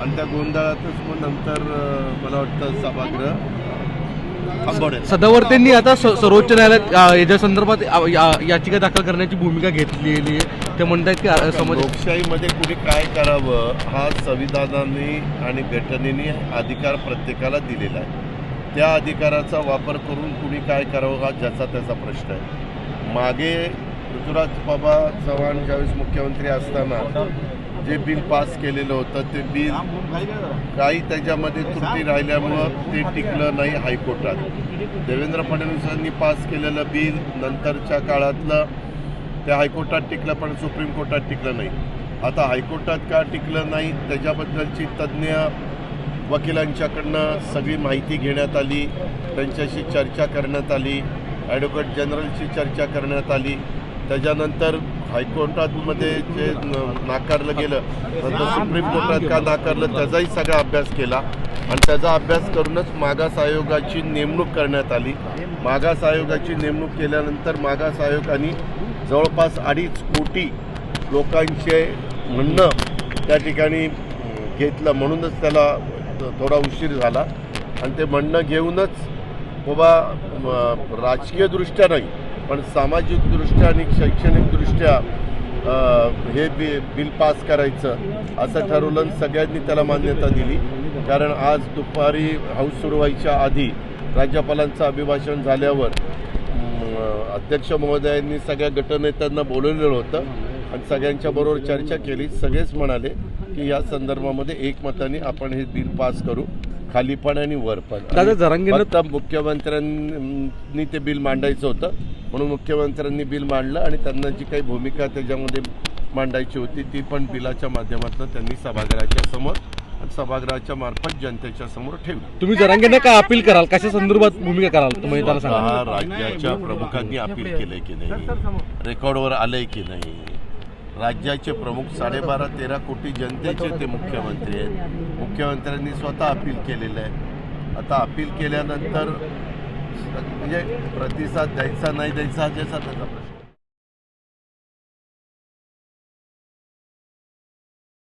आणि त्या गोंधळातच मग नंतर मला वाटतं सभागृह थांबवण्यात सदावर्तेंनी आता सर्वोच्च न्यायालयात याच्या संदर्भात याचिका दाखल करण्याची भूमिका घेतलेली आहे. ते म्हणतात की समाज लोकशाहीमध्ये कुणी काय करावं हा संविधानाने आणि घटनेने अधिकार प्रत्येकाला दिलेला आहे. त्या अधिकाराचा वापर करून कुणी काय करावं हा ज्याचा त्याचा प्रश्न आहे. मागे ऋतुराज बाबा चव्हाण ज्यावेळेस मुख्यमंत्री असताना जे बिल पास केलेलं होतं ते बिल काही त्याच्यामध्ये त्रुटी राहिल्यामुळं ते टिकलं नाही हायकोर्टात. देवेंद्र फडणवीसांनी पास केलेलं बिल नंतरच्या काळातलं ते हायकोर्टात टिकलं पण सुप्रीम कोर्टात टिकलं नाही. आता हायकोर्टात का टिकलं नाही त्याच्याबद्दलची तज्ज्ञ वकिलांच्याकडनं सगळी माहिती घेण्यात आली त्यांच्याशी चर्चा करण्यात आली ॲडव्होकेट जनरलशी चर्चा करण्यात आली. त्याच्यानंतर हायकोर्टामध्ये जे नाकारलं गेलं नंतर सुप्रीम कोर्टात का नाकारलं त्याचाही सगळा अभ्यास केला. आणि त्याचा अभ्यास करूनच मागास आयोगाची नेमणूक करण्यात आली. मागास आयोगाची नेमणूक केल्यानंतर मागास आयोगाने जवळपास अडीच कोटी लोकांचे म्हणणं त्या ठिकाणी घेतलं. म्हणूनच त्याला थोडा उशीर झाला. आणि ते म्हणणं घेऊनच बाबा राजकीयदृष्ट्या नाही पण सामाजिकदृष्ट्या आणि शैक्षणिकदृष्ट्या हे बि बिल पास करायचं असं ठरवलं. सगळ्यांनी त्याला मान्यता दिली. कारण आज दुपारी हाऊस सुरू व्हायच्या आधी राज्यपालांचं अभिभाषण झाल्यावर अध्यक्ष महोदयांनी सगळ्या गटनेत्यांना बोलवलेलं होतं आणि सगळ्यांच्या बरोबर चर्चा केली. सगळेच म्हणाले की या संदर्भामध्ये एकमताने आपण हे बिल पास करू खाली पण आणि वर पण जरांगेंना मुख्यमंत्र्यांनी ते बिल मांडायचं होतं. म्हणून मुख्यमंत्र्यांनी बिल मांडलं आणि त्यांना जी काही भूमिका त्याच्यामध्ये मांडायची होती ती पण बिलाच्या माध्यमातून त्यांनी सभागृहाच्या समोर आणि सभागृहाच्या मार्फत जनतेच्या समोर ठेवली. तुम्ही जरांगेंना काय अपील कराल? कशा संदर्भात भूमिका कराल? तुम्ही त्याला सांगा. राज्याच्या प्रमुखांनी अपील केलंय की नाही? रेकॉर्डवर आलंय की नाही? राज्याचे प्रमुख साडेबारा तेरा कोटी जनतेचे ते मुख्यमंत्री आहेत. मुख्यमंत्र्यांनी स्वतः अपील केलेलं आहे. आता अपील केल्यानंतर म्हणजे प्रतिसाद द्यायचा नाही द्यायचा हा ज्याचा त्याचा प्रश्न.